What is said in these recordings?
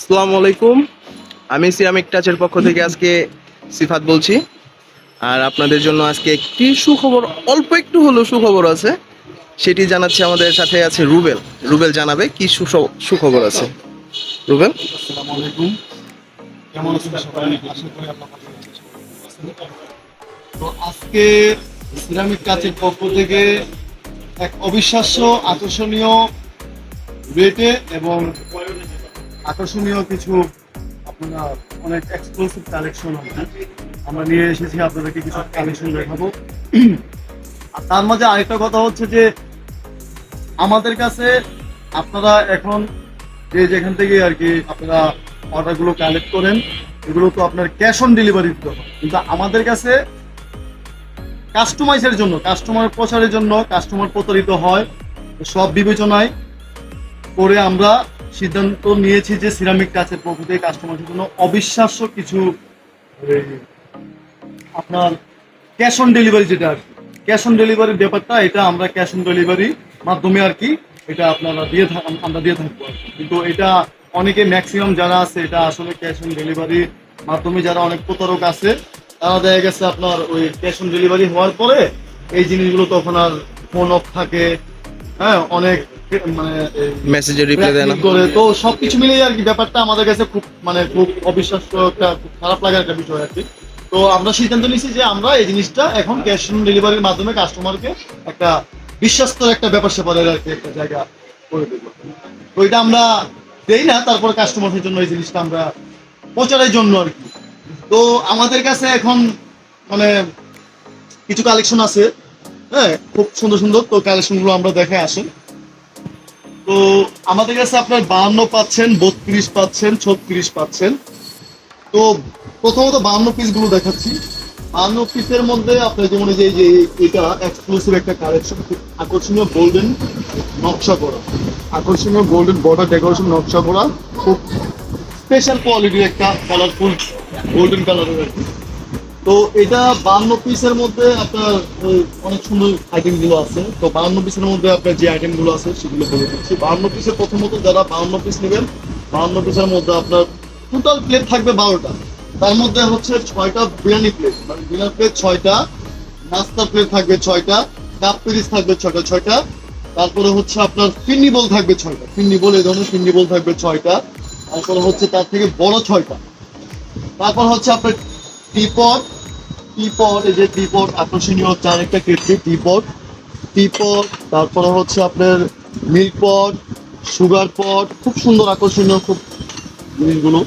আসসালামু আলাইকুম। আমি সিরামিক টাচের পক্ষ থেকে আজকে সিফাত বলছি। আর আপনাদের জন্য আজকে একটি সুখবর, অল্প একটু হলেও সুখবর আছে। সেটি জানাচ্ছে আমাদের সাথে আছে রুবেল। রুবেল জানাবে কি সুখবর আছে। রুবেল? আসসালামু। তো আজকে সিরামিক কাচের পক্ষ থেকে এক অবিশ্বাস্য, আকর্ষণীয় রেটে এবং আকর্ষণীয় কিছু আপনারা অনেক এক্সক্লুসিভ কালেকশন আছে আমরা নিয়ে এসেছি, আপনাদেরকে কিছু কালেকশন দেখাবো। আর তার মাঝে আরেকটা কথা হচ্ছে যে, আমাদের কাছে আপনারা এখন যে যেখান থেকে আর কি আপনারা অর্ডারগুলো কালেক্ট করেন, এগুলো তো আপনার ক্যাশ অন ডেলিভারি দিতে হয় কিন্তু আমাদের কাছে কাস্টমাইজের জন্য কাস্টমার প্রচারের জন্য কাস্টমার প্রতারিত হয়, সব বিবেচনায় করে আমরা সিদ্ধান্ত নিয়েছি যে সিরামিক কাচের পক্ষ থেকে কাস্টমারের জন্য অবিশ্বাস্য কিছু, আপনার ক্যাশ অন ডেলিভারি যেটা আর ক্যাশ অন ডেলিভারির ব্যাপারটা, এটা আমরা ক্যাশ অন ডেলিভারি মাধ্যমে আর কি, এটা আপনারা দিয়ে আমরা দিয়ে থাকব কিন্তু এটা অনেকে ম্যাক্সিমাম যারা আছে, এটা আসলে ক্যাশ অন ডেলিভারির মাধ্যমে যারা অনেক প্রতারক আছে, তারা দেখা গেছে আপনার ওই ক্যাশ অন ডেলিভারি হওয়ার পরে এই জিনিসগুলো তখন আর ফোন অফ থাকে। হ্যাঁ অনেক মানে এই মেসেজের রিপ্লাই দেয় না। করে। তো সবকিছু মিলিয়ে আর কি ব্যাপারটা আমাদের কাছে খুব মানে খুব অবিশ্বাস্য একটা খুব খারাপ লাগার একটা বিষয় আর কি। তো আমরা সিদ্ধান্ত নিয়েছি যে আমরা এই জিনিসটা এখন ক্যাশ অন ডেলিভারির মাধ্যমে কাস্টমারকে একটা বিশ্বস্ত একটা ব্যাপার স্যাপারের আর কি একটা জায়গা করে দেবো। তো এটা আমরা দেই না তারপর কাস্টমারের জন্য এই জিনিসটা আমরা প্রচারের জন্য আর কি। তো আমাদের কাছে এখন মানে কিছু কালেকশন আছে হ্যাঁ খুব সুন্দর সুন্দর। তো কালেকশনগুলো আমরা দেখে আসেন তো আমাদের কাছে আপনার বাহান্ন পাচ্ছেন, বত্রিশ পাচ্ছেন, ছত্রিশ পাচ্ছেন। তো প্রথমত বাহান্ন পিসগুলো দেখাচ্ছি। বাহান্ন পিসের মধ্যে আপনার যেমন যে এটা এক্সক্লুসিভ একটা কালেকশন আকর্ষণীয় গোল্ডেন নকশা করা। আকর্ষণীয় গোল্ডেন বর্ডার ডেকোরেশন নকশা করা। খুব স্পেশাল কোয়ালিটির একটা কালারফুল গোল্ডেন কালারের তো এটা বান্ন পিসের মধ্যে আপনার অনেক সুন্দর আইটেমগুলো আছে। তো বান্ন পিসের মধ্যে আপনার যে আইটেমগুলো আছে, সেগুলো বলে দিচ্ছি। বান্ন পিসের প্রথমত যারা বান্ন পিস নেবেন, বান্ন পিসের মধ্যে আপনার টোটাল প্লেট থাকবে বারোটা। তার মধ্যে হচ্ছে ছয়টা বিরিয়ানি প্লেট মানে ডিনার প্লেট ছয়টা নাস্তা প্লেট থাকবে ছয়টা কাপ পিরিস থাকবে ছয়টা ছয়টা। তারপরে হচ্ছে আপনার ফিন্নি বল থাকবে ছয়টা। ফিন্নি বল এই ধরনের ফিন্নি বল থাকবে ছয়টা। তারপরে হচ্ছে তার থেকে বড় ছয়টা। তারপর হচ্ছে আপনার টিপট টিপট এই যে টিপট আকর্ষণীয় চার একটা কেটলি টিপট টিপট তারপরে হচ্ছে আপনার মিল্ক পট সুগার পট খুব সুন্দর আকর্ষণীয় খুব জিনিসগুলো।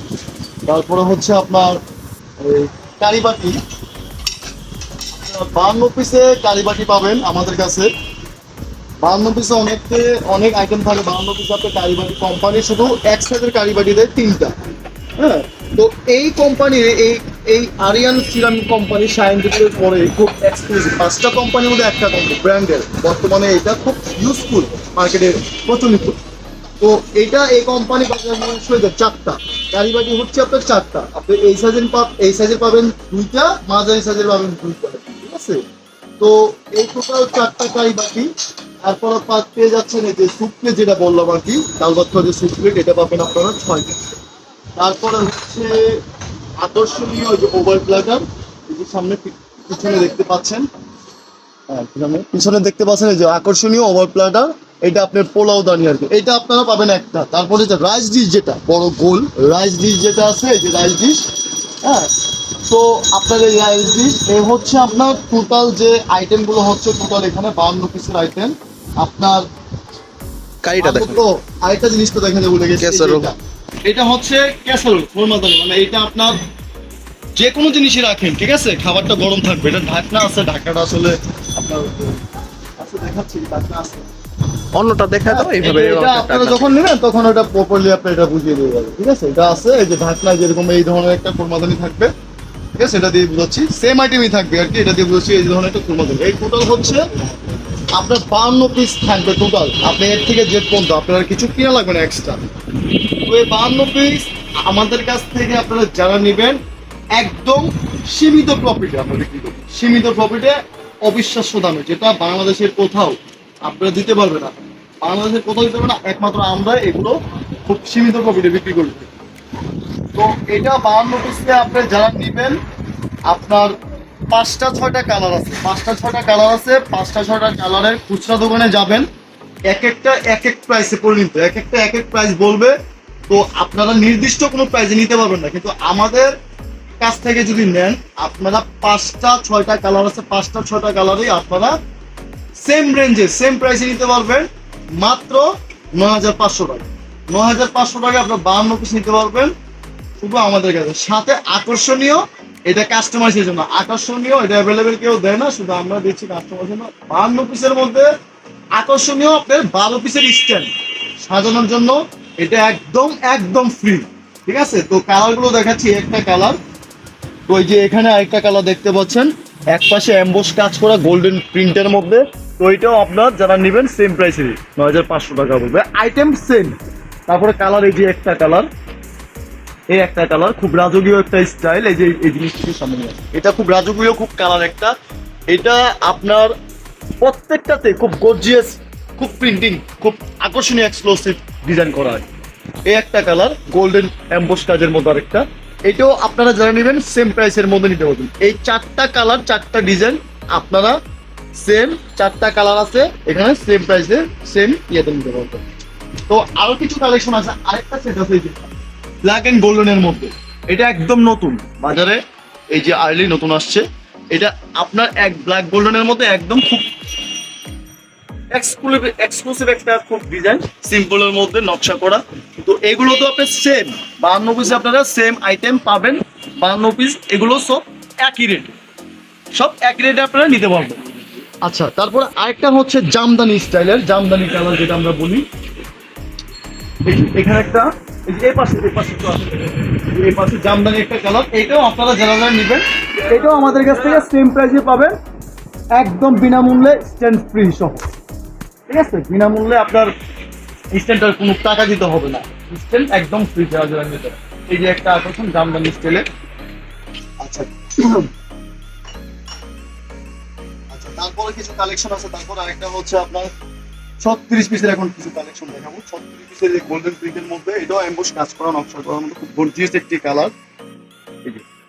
তারপরে হচ্ছে আপনার কারিবাটি। বান্ন পিসে কারিবাটি পাবেন আমাদের কাছে। বান্ন পিসে অনেককে, অনেক আইটেম থাকে, বান্ন পিসে আপনার কারিবাটি কোম্পানি শুধু এক সাইজের কারিবাটি দেয় তিনটা। হ্যাঁ তো এই কোম্পানির এই এই আরিয়ান সিরামিক কোম্পানি সায়েন্টিফিকের পরে খুব এক্সক্লুসিভ পাঁচটা কোম্পানির মধ্যে একটা কোম্পানি ব্র্যান্ডের বর্তমানে এটা খুব ইউজফুল মার্কেটে প্রচলিত। তো এটা এই কোম্পানি বাজার চারটা। কারিবাটি হচ্ছে আপনার চারটা। আপনি এই সাইজের পাব এই সাইজের পাবেন দুইটা, মাঝারি সাইজের পাবেন দুইটা। ঠিক আছে? তো এই টোটাল চারটা কারিবাটি তারপর পা- পেয়ে যাচ্ছেন এই যে সুপ্লেট যেটা বললাম আর কি ডালবাত যে সুপ্লেট এটা পাবেন আপনারা ছয়টা। তারপরে হচ্ছে আকর্ষণীয় যে ওভার প্লাটার সামনে পিছনে দেখতে পাচ্ছেন হ্যাঁ, পিছনে- দেখতে পাচ্ছেন এই যে আকর্ষণীয় ওভার প্লাটার এটা আপনার পোলাও দানি আর কি। এটা আপনারা পাবেন একটা তারপরে যে রাইস ডিশ যেটা বড় গোল রাইস ডিশ যেটা আছে এই যে রাইস ডিশ হ্যাঁ। তো আপনার এই রাইস ডিশ এ হচ্ছে আপনার টোটাল যে আইটেমগুলো হচ্ছে টোটাল এখানে বান্ন পিসের আইটেম আপনার কারিটা দেখেন। তো আরেকটা জিনিস তো দেখা যায় ভুলে গেছি। এটা। হচ্ছে ক্যাসারোল ফরমাদানি মানে এটা আপনার যে কোনো জিনিসই রাখেন ঠিক আছে? খাবারটা গরম থাকবে এটা ঢাকনা আছে ঢাকনাটা আসলে আপনার আছে দেখাচ্ছি ঢাকনা আছে। অন্যটা দেখা দাও এইভাবে এটা- এটা আপনারা যখন নেবেন তখন ওটা প্রপারলি আপনি এটা বুঝিয়ে দিয়ে যাবে ঠিক আছে? এটা আছে এই যে ঢাকনা যেরকম এই ধরনের একটা ফরমাদানি থাকবে ঠিক আছে? এটা দিয়ে বুঝাচ্ছি। সেম আইটেমই থাকবে আর কি এটা দিয়ে বুঝাচ্ছি এই ধরনের একটা ফরমাদানি এই টোটাল হচ্ছে আপনার বান্ন পিস থাকবে টোটাল আপনি এর থেকে জেড পর্যন্ত আপনার কিছু কিনা লাগবে না এক্সট্রা তো এই বান্ন পিস আমাদের কাছ থেকে আপনারা যারা নেবেন, একদম সীমিত প্রফিটে আমরা বিক্রি করি সীমিত প্রফিটে অবিশ্বাস্য দামে, যেটা বাংলাদেশের কোথাও আপনারা দিতে পারবে না। বাংলাদেশের কোথাও দিতে পারবে না, একমাত্র আমরা এগুলো খুব সীমিত প্রফিটে বিক্রি করি তো এটা বাহান্ন পিসে আপনি যারা নেবেন, আপনার পাঁচটা, ছয়টা কালার আছে। পাঁচটা, ছয়টা কালার আছে, পাঁচটা, ছয়টা কালারের খুচরা দোকানে যাবেন। এক একটা, এক এক প্রাইসে পরিণত, এক একটা, এক এক প্রাইস বলবে, তো আপনারা নির্দিষ্ট কোনো প্রাইসে নিতে পারবেন না। কিন্তু আমাদের কাছ থেকে যদি নেন, আপনারা পাঁচটা, ছয়টা কালার আছে, পাঁচটা, ছয়টা কালারই আপনারা সেম রেঞ্জে সেম প্রাইসে নিতে পারবেন, মাত্র ন হাজার পাঁচশো টাকা। ন হাজার পাঁচশো টাকা আপনার বাহান্ন পিস নিতে পারবেন, শুধু আমাদের কাছে। সাথে আকর্ষণীয়, এটা কাস্টমাইজের জন্য। আকর্ষণীয়, এটা অ্যাভেলেবেল কেউ দেয় না, শুধু আমরা দিচ্ছি কাস্টমার জন্য। বাহান্ন পিসের মধ্যে আকর্ষণীয় আপনার বারো পিসের স্ট্যান্ড সাজানোর জন্য এটা একদম একদম ফ্রি ঠিক আছে? তো কালারগুলো দেখাচ্ছি, একটা কালার তো এই যে এখানে আরেকটা কালার দেখতে পাচ্ছেন। এক পাশে অ্যাম্বোস কাজ করা গোল্ডেন প্রিন্টের মধ্যে। তো এটাও আপনার যারা নেবেন সেম প্রাইসেরই নয় হাজার পাঁচশো টাকা বলবে আইটেম সেম তারপরে কালার এই যে একটা কালার এই একটা কালার খুব রাজকীয় একটা স্টাইল এই যে এই জিনিসটির সামনে। এটা খুব রাজকীয়, খুব কালার একটা। এটা আপনার প্রত্যেকটাতে খুব গর্জিয়াস খুব প্রিন্টিং খুব আকর্ষণীয় এক্সক্লুসিভ ডিজাইন করা হয়। এই একটা কালার গোল্ডেন অ্যাম্বোস কাজের মতো আরেকটা। এটাও আপনারা যারা নেবেন সেম প্রাইসের মধ্যে নিতে পারবেন। এই চারটা কালার চারটা ডিজাইন আপনারা সেম চারটা কালার আছে, এখানে সেম প্রাইসে সেম ইয়েতে নিতে পারবেন। তো আরও কিছু কালেকশন আছে, আরেকটা সেট আছে ব্ল্যাক এন্ড গোল্ডেনের মধ্যে। এটা একদম নতুন। বাজারে এই যে আর্লি নতুন আসছে এটা আপনার এক ব্ল্যাক গোল্ডেনের মধ্যে একদম খুব এক্সক্লুসিভ এক্সক্লুসিভ একটা খুব ডিজাইন সিম্পলের মধ্যে নকশা করা। তো এগুলো তো আপনার সেম বাহান্ন পিস আপনারা সেম আইটেম পাবেন। বাহান্ন পিস এগুলো সব একই রেট সব একই রেটে আপনারা নিতে পারবেন। আচ্ছা তারপরে আরেকটা হচ্ছে জামদানি স্টাইলের জামদানি কালার যেটা আমরা বলি। এখানে একটা এই যে পাশে এই পাশে একটু আছে। এই পাশে জামদানি একটা কালার। এটাও আপনারা যারা যারা নেবেন এটাও আমাদের কাছ থেকে সেম প্রাইসে পাবেন। একদম বিনামূল্যে স্ট্যান্ড ফ্রি সহ। ঠিক আছে? বিনামূল্যে আপনার স্ট্যান্ডটার কোনো টাকা দিতে হবে না। স্ট্যান্ড একদম ফ্রি যারা যারা নিতে এই যে একটা আকর্ষণ জামদানি স্টাইলে আচ্ছা। আচ্ছা তারপরে কিছু কালেকশন আছে। তারপর আরেকটা হচ্ছে আপনার ছত্রিশ পিসের এখন কিছু কালেকশন দেখাবো। ছত্রিশ পিসের এই গোল্ডেন প্রিন্টের মধ্যে, এটাও অ্যাম্বুশ কাজ করা, নকশা করার মধ্যে খুব গর্জিয়াস একটি কালার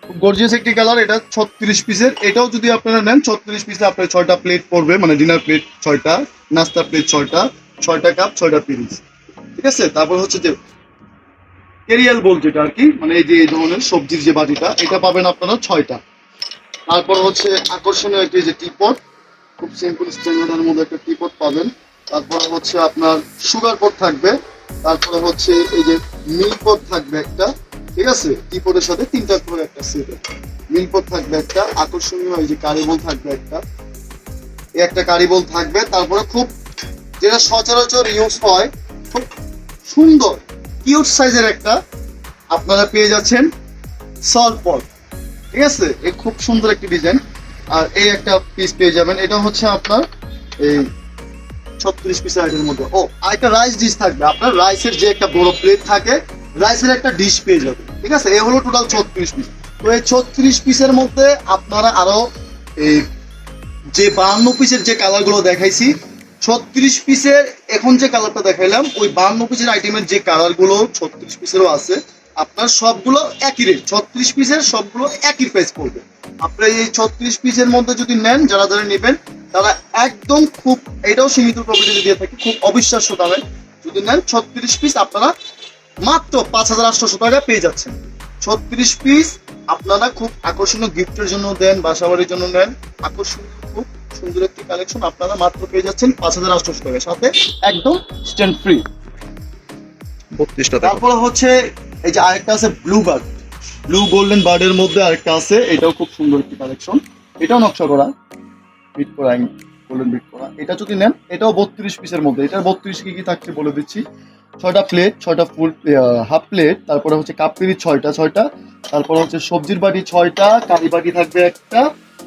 খুব গর্জিয়াস একটি কালার এটা ছত্রিশ পিসের। এটাও যদি আপনারা নেন, ছত্রিশ পিসে আপনার ছয়টা প্লেট পড়বে মানে ডিনার প্লেট ছয়টা, নাস্তা প্লেট ছয়টা ছয়টা কাপ ছয়টা পিরিস ঠিক আছে? তারপর হচ্ছে যে কেরিয়াল বোল যেটা আর কি মানে এই যে এই ধরনের সবজির যে বাটিটা, এটা পাবেন আপনারা ছয়টা। তারপর হচ্ছে আকর্ষণীয় একটি যে টিপট খুব সিম্পল স্ট্যান্ডার্ডের মধ্যে একটা টিপট পাবেন। তারপরে হচ্ছে আপনার সুগার পট থাকবে, তারপরে হচ্ছে এই যে মিল্ক পট থাকবে একটা, ঠিক আছে? টিপটের সাথে তিনটা করে একটা সেট মিল্ক পট থাকবে একটা, আকর্ষণীয় এই যে কারিবল থাকবে একটা। এই একটা কারিবল থাকবে, তারপরে খুব যেটা সচরাচর ইউজ হয়, খুব সুন্দর কিউট সাইজের একটা আপনারা পেয়ে যাচ্ছেন সল্ট ঠিক আছে? এই খুব সুন্দর একটি ডিজাইন আর এই একটা পিস পেয়ে যাবেন, এটা হচ্ছে আপনার এই ছত্রিশ পিসের আইটেমের মধ্যে। ও আর একটা রাইস ডিশ থাকবে। আপনার রাইসের যে একটা বড় প্লেট থাকে রাইসের একটা ডিশ পেয়ে যাবেন। ঠিক আছে? এ হলো টোটাল ছত্রিশ পিস তো এই ছত্রিশ পিসের মধ্যে আপনারা আরও এই যে বাহান্ন পিসের যে কালারগুলো দেখাইছি, ছত্রিশ পিসের এখন যে কালারটা দেখাইলাম, ওই বাহান্ন পিসের আইটেমের যে কালারগুলো ছত্রিশ পিসেরও আছে, আপনার সবগুলো একই রেট ছত্রিশ পিসের সবগুলো একই প্রাইস পড়বে। আপনার এই ছত্রিশ পিসের মধ্যে যদি নেন, যারা যারা নেবেন তারা একদম খুব এটাও সীমিত প্রফিটে দিয়ে থাকে খুব অবিশ্বাস্য দামে যদি নেন ছত্রিশ পিস আপনারা মাত্র পাঁচ হাজার আটশোশো টাকা পেয়ে যাচ্ছেন। ছত্রিশ পিস আপনারা খুব আকর্ষণীয় গিফটের জন্য দেন বাসাবাড়ির জন্য নেন। আকর্ষণীয় খুব সুন্দর একটি কালেকশন আপনারা মাত্র পেয়ে যাচ্ছেন পাঁচ হাজার আটশোশো টাকা সাথে একদম স্ট্যান্ড ফ্রি বত্রিশটা তারপরে হচ্ছে এই যে আরেকটা আছে ব্লু বার্ড ব্লু গোল্ডেন বার্ডের মধ্যে আরেকটা আছে এটাও খুব সুন্দর একটি কালেকশন এটাও নকশা করা। বিট করা গোল্ডেন বিট করা। এটা যদি নেন, এটাও বত্রিশ পিসের মধ্যে। এটার বত্রিশ কি কি থাকছে বলে দিচ্ছি। ছয়টা প্লেট ছয়টা ফুল হাফ প্লেট তারপরে হচ্ছে কাপ পিরিচ ছয়টা ছয়টা। তারপরে হচ্ছে সবজির বাটি ছয়টা, কারি বাটি থাকবে একটা,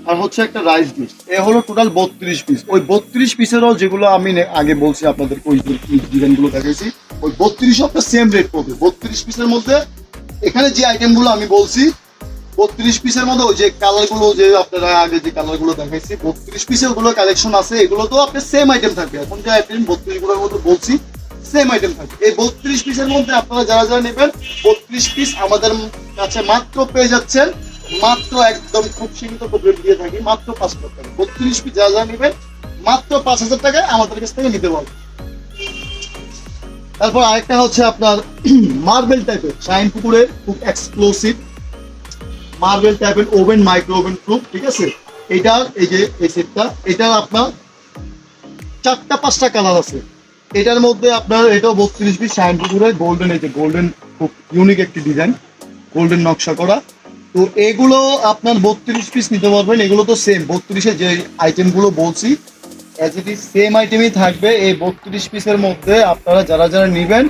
আর হচ্ছে একটা রাইস ডিশ এ হলো টোটাল বত্রিশ পিস ওই বত্রিশ পিসেরও যেগুলো আমি আগে বলছি আপনাদেরকে, ওই ডিজাইনগুলো দেখাইছি, ওই বত্রিশ একটা সেম রেট পড়বে। বত্রিশ পিসের মধ্যে, এখানে যে আইটেমগুলো আমি বলছি বত্রিশ পিসের ওই যে কালারগুলো যে আপনারা আগে যে কালারগুলো দেখাইছি, বত্রিশ পিসেরগুলো কালেকশন আছে এগুলো তো আপনার সেম আইটেম থাকবে। এখন যে আইটেম বত্রিশগুলোর মধ্যে বলছি সেম আইটেম থাকবে। এই বত্রিশ পিসের মধ্যে আপনারা যারা যারা নেবেন, বত্রিশ পিস আমাদের কাছে মাত্র পেয়ে যাচ্ছেন, মাত্র একদম খুব সীমিত প্রবলেম দিয়ে থাকি, মাত্র পাঁচ হাজার টাকা। বত্রিশ পিস যারা যারা নেবেন, মাত্র পাঁচ হাজার টাকায় আমাদের কাছ থেকে নিতে পারবেন। তারপর আরেকটা হচ্ছে আপনার মার্বেল টাইপের শাইন পুকুরের খুব এক্সক্লুসিভ মার্বেল টাইপের ওভেন মাইক্রো ওভেন প্রুফ ঠিক আছে? এটার এই যে, এই সেটটা এটার আপনার চারটা, পাঁচটা কালার আছে। এটার মধ্যে আপনার, এটাও বত্রিশ পিস শাইন পুকুরের গোল্ডেন এই যে গোল্ডেন খুব ইউনিক একটি ডিজাইন গোল্ডেন নকশা করা। তো এগুলো আপনার বত্রিশ পিস নিতে পারবেন, এগুলো তো সেম বত্রিশে যে আইটেমগুলো বলছি অ্যাজ ইট ইজ সেম আইটেমই থাকবে। এই বত্রিশ পিসের মধ্যে আপনারা যারা যারা নেবেন,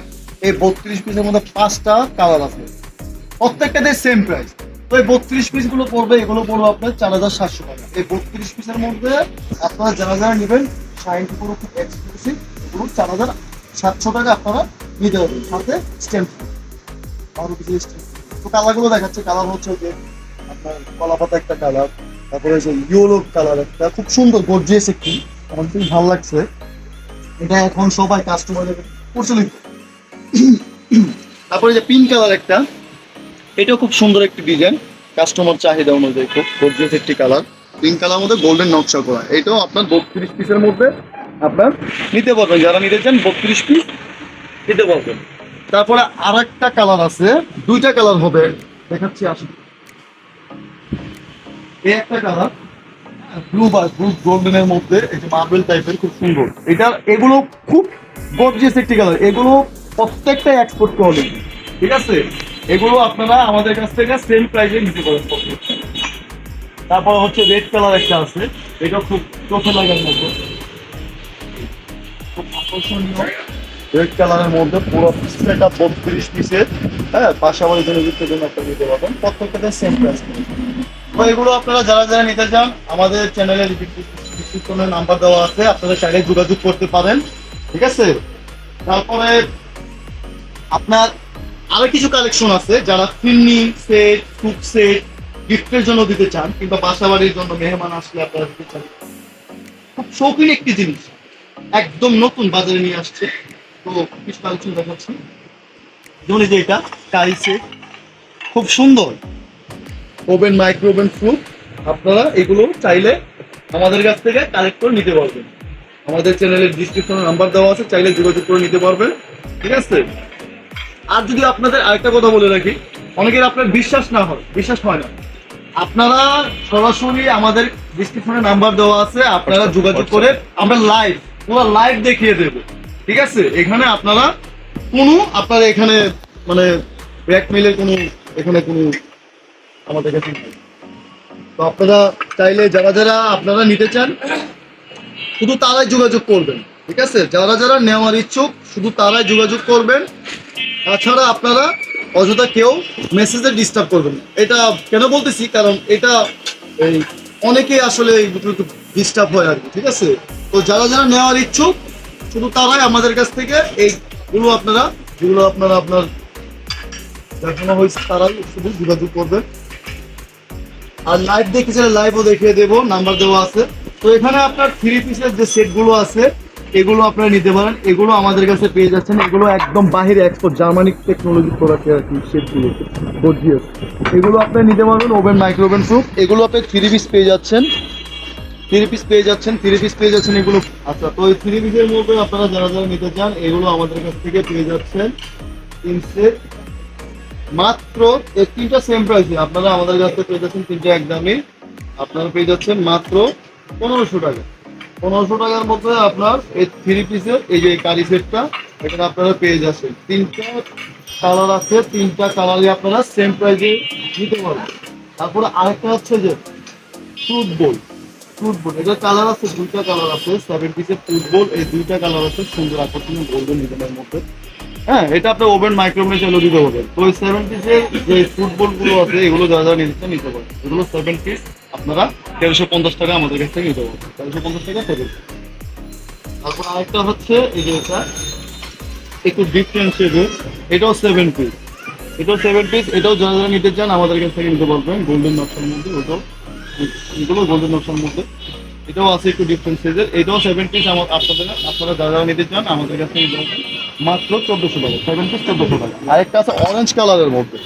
এই বত্রিশ পিসের মধ্যে পাঁচটা কালার আছে। প্রত্যেকটাতে সেম প্রাইস এই বত্রিশ পিসগুলো পড়বে, এগুলো পড়বে আপনার চার হাজার সাতশো টাকা। এই বত্রিশ পিসের মধ্যে আপনারা যারা যারা নেবেন সাইন পুরো খুব এক্সক্লুসিভ এগুলো চার হাজার সাতশো টাকা আপনারা নিতে পারবেন, সাথে স্ট্যাম্প আরও কিছু স্ট্যাম্প তো কালারগুলো দেখাচ্ছে কালার হচ্ছে যে আপনার কলা পাতা একটা কালার তারপরে যে ইয়েলো কালার একটা, খুব সুন্দর গর্জিয়াস একটি। আমার খুব ভালো লাগছে। এটা এখন সবাই কাস্টমারের প্রচলিত। তারপরে যে পিঙ্ক কালার একটা এটাও খুব সুন্দর একটি ডিজাইন কাস্টমার চাহিদা অনুযায়ী খুব গর্জিয়াস একটি কালার পিঙ্ক কালার মধ্যে গোল্ডেন নকশা করা। এটাও আপনার বত্রিশ পিসের মধ্যে আপনার নিতে পারবেন। যারা নিতে চান, বত্রিশ পিস নিতে পারবেন। তারপরে আর একটা কালার আছে। দুইটা কালার হবে। দেখাচ্ছি, আসুন। এই একটা কালার ব্লু বা ব্লু গোল্ডেনের মধ্যে, এই যে মার্বেল টাইপের খুব সুন্দর। এটা, এগুলো খুব গর্জিয়াস একটি কালার এগুলো প্রত্যেকটা এক্সপোর্ট কোয়ালিটি ঠিক আছে? এগুলো আপনারা আমাদের কাছ থেকে সেম প্রাইসে নিতে পারেন। তারপর হচ্ছে রেড কালার একটা আছে। এটা খুব চোখে লাগার মতো। খুব আকর্ষণীয়। রেড কালারের মধ্যে পুরো সেট বত্রিশ পিসের হ্যাঁ পাশাপাশি জন্য জন্য একটা নিতে পারবেন প্রত্যেকটাতে সেম প্রাইস তো এগুলো আপনারা যারা যারা নিতে চান, আমাদের চ্যানেলে ডিসক্রিপশনে নাম্বার দেওয়া আছে, আপনারা চাইলে যোগাযোগ করতে পারেন। ঠিক আছে? তারপরে আপনার আরও কিছু কালেকশন আছে যারা ফিরনি সেট কুক সেট, গিফটের জন্য দিতে চান কিংবা বাসা বাড়ির জন্য মেহমান আসলে আপনারা দিতে চান। খুব শৌখিন একটি জিনিস। একদম নতুন বাজারে নিয়ে আসছে। তো কিছু কালেকশন দেখাচ্ছি। যেমন যে এটা কারি সেট। খুব সুন্দর। ওভেন মাইক্রো ওভেন ফ্রুট আপনারা এগুলো চাইলে আমাদের কাছ থেকে কালেক্ট করে নিতে পারবেন। আমাদের চ্যানেলের ডিসক্রিপশনে নাম্বার দেওয়া আছে, চাইলে যোগাযোগ করে নিতে পারবেন। ঠিক আছে? আর যদি আপনাদের আরেকটা কথা বলে রাখি অনেকের আপনার বিশ্বাস না হয় বিশ্বাস হয় না। আপনারা সরাসরি আমাদের ডিসক্রিপশনে নাম্বার দেওয়া আছে আপনারা যোগাযোগ করে আমরা লাইভ পুরো লাইভ দেখিয়ে দেব ঠিক আছে? এখানে আপনারা কোনো আপনারা এখানে মানে ব্ল্যাকমেলের কোনো এখানে কোনো আমাদের কাছে। তো আপনারা চাইলে যারা যারা আপনারা নিতে চান শুধু তারাই যোগাযোগ করবেন ঠিক আছে? যারা যারা নেওয়ার ইচ্ছুক শুধু তারাই যোগাযোগ করবেন। তাছাড়া আপনারা অযথা কেউ মেসেজে ডিস্টার্ব করবেন। এটা কেন বলতেছি? কারণ এটা এই অনেকে আসলে ডিস্টার্ব হয় আর কি, ঠিক আছে? তো যারা যারা নেওয়ার ইচ্ছুক, শুধু তারাই আমাদের কাছ থেকে এইগুলো আপনারা, যেগুলো আপনারা আপনার দেখানো হয়েছে, তারাই শুধু যোগাযোগ করবেন। আর লাইভ চাইলে লাইভও দেখিয়ে দেবো নাম্বার দেওয়া আছে। তো এখানে আপনার থ্রি পিসের যে সেটগুলো আছে এগুলো আপনারা নিতে পারেন। এগুলো আমাদের কাছে পেয়ে যাচ্ছেন। এগুলো একদম বাহিরে এক্সপোর্ট জার্মানিক টেকনোলজি প্রোডাক্ট আর কি সেটগুলো গর্জিয়াস এগুলো আপনারা নিতে পারবেন ওভেন মাইক্রো ওভেন প্রুফ এগুলো আপনি থ্রি পিস পেয়ে যাচ্ছেন। থ্রি পিস পেয়ে যাচ্ছেন থ্রি পিস পেয়ে যাচ্ছেন এগুলো। আচ্ছা তো এই থ্রি পিসের মধ্যে আপনারা যারা যারা নিতে চান, এগুলো আমাদের কাছ থেকে পেয়ে যাচ্ছেন। তিন সেট মাত্র তিনটা সেম প্রাইসে আপনারা আমাদের কাছ থেকে পেয়ে যাচ্ছেন তিনটা একদমই। আপনারা পেয়ে যাচ্ছেন মাত্র পনেরোশো টাকা। পনেরোশো টাকার মধ্যে আপনার এই থ্রি পিসের এই যে কারি সেটটা এখানে আপনারা পেয়ে যাচ্ছেন। তিনটা কালার আছে, তিনটা কালারই আপনারা সেম প্রাইসে নিতে পারবেন। তারপরে আরেকটা হচ্ছে যে ফ্রুট বোল ফ্রুট বোল এটা কালার আছে, দুইটা কালার আছে সেভেন পিসের ফ্রুট বোল এই দুইটা কালার আছে, সুন্দর আকর্ষণীয় গোল্ডেন ডিজাইনের মধ্যে। হ্যাঁ এটা আপনার ওভেন মাইক্রোওভেনে চালু দিতে হবে তো ওই সেভেন পিসের যে ফুটবলগুলো আছে, এগুলো যারা যারা নিতে নিতে পারেন এগুলো সেভেন পিস আপনারা তেরোশো পঞ্চাশ টাকা আমাদের কাছ থেকে নিতে পারবেন। তেরোশো পঞ্চাশ টাকা সেভেন তারপর আরেকটা হচ্ছে, এই যে এটা, একটু ডিফারেন্স এটাও সেভেন পিস এটাও সেভেন পিস এটাও যারা যারা নিতে চান আমাদের কাছ থেকে নিতে পারবেন। গোল্ডেন নকশার মধ্যে ওটাও। এগুলো গোল্ডেন নকশার মধ্যে। এটাও আছে একটু ডিফারেন্ট সাইজের এটাও সেভেন পিস আপনাদের, আপনারা যারা যারা নিতে চান আমাদের কাছ থেকে নিতে পারবেন। মাত্র চোদ্দশো টাকা সেভেন পিস চোদ্দশো টাকা আরেকটা আছে অরেঞ্জ কালারের মধ্যে।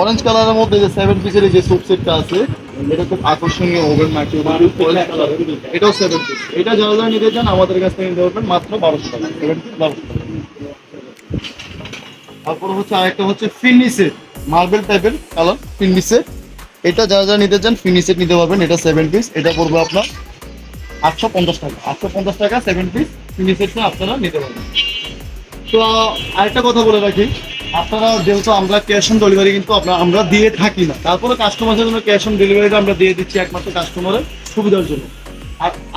অরেঞ্জ কালারের মধ্যে যে সেভেন পিসের যে সুপ সেটটা আছে এটা খুব আকর্ষণীয় ওভেন মাইক্রো এটাও সেভেন পিস এটা যারা যারা নিতে চান আমাদের কাছ থেকে নিতে পারবেন মাত্র বারোশো টাকা সেভেন পিস বারোশো টাকা তারপর হচ্ছে আরেকটা হচ্ছে ফিনিসেট মার্বেল টাইপের কালার ফিনিসেট এটা যারা যারা নিতে চান ফিনিসেট নিতে পারবেন এটা সেভেন পিস এটা পড়বে আপনার আটশো পঞ্চাশ টাকা। আটশো পঞ্চাশ টাকা সেভেন পিস ফিনিসেটটা আপনারা নিতে পারবেন। তো আরেকটা কথা বলে রাখি। আপনারা যেহেতু আমরা ক্যাশ অন ডেলিভারি কিন্তু আমরা দিয়ে থাকি না। তারপরে কাস্টমারের জন্য ক্যাশ অন ডেলিভারিটা আমরা দিয়ে দিচ্ছি একমাত্র কাস্টমারের সুবিধার জন্য।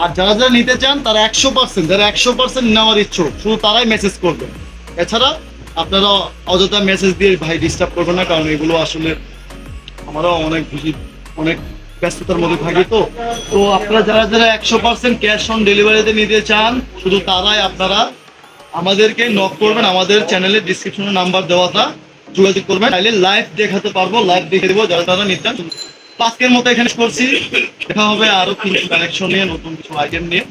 আর যারা যারা নিতে চান, তারা একশো পার্সেন্ট যারা একশো পার্সেন্ট নেওয়ার ইচ্ছুক, শুধু তারাই মেসেজ করবেন এছাড়া আপনারা অযথা মেসেজ দিয়ে ভাই ডিস্টার্ব করবেন না, কারণ এগুলো আসলে আমারও অনেক বুঝি অনেক ব্যস্ততার মধ্যে থাকি তো। তো আপনারা যারা যারা একশো পার্সেন্ট ক্যাশ অন ডেলিভারিতে নিতে চান, শুধু তারাই আপনারা আমাদেরকে নক করবেন, আমাদের চ্যানেলের ডিসক্রিপশনে নাম্বার দেওয়াটা যোগাযোগ করবেন। তাহলে লাইভ দেখাতে পারব লাইভ দেখে দেবো, যারা তারা নিতে আজকের মতো এখানে করছি। দেখা হবে আরও কিছু কালেকশন নিয়ে, নতুন কিছু আইটেম নিয়ে।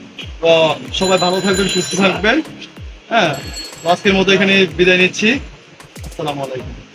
তো সবাই ভালো থাকবেন, সুস্থ থাকবেন। হ্যাঁ আজকের মতো এখানে বিদায় নিচ্ছি। আসসালামু আলাইকুম।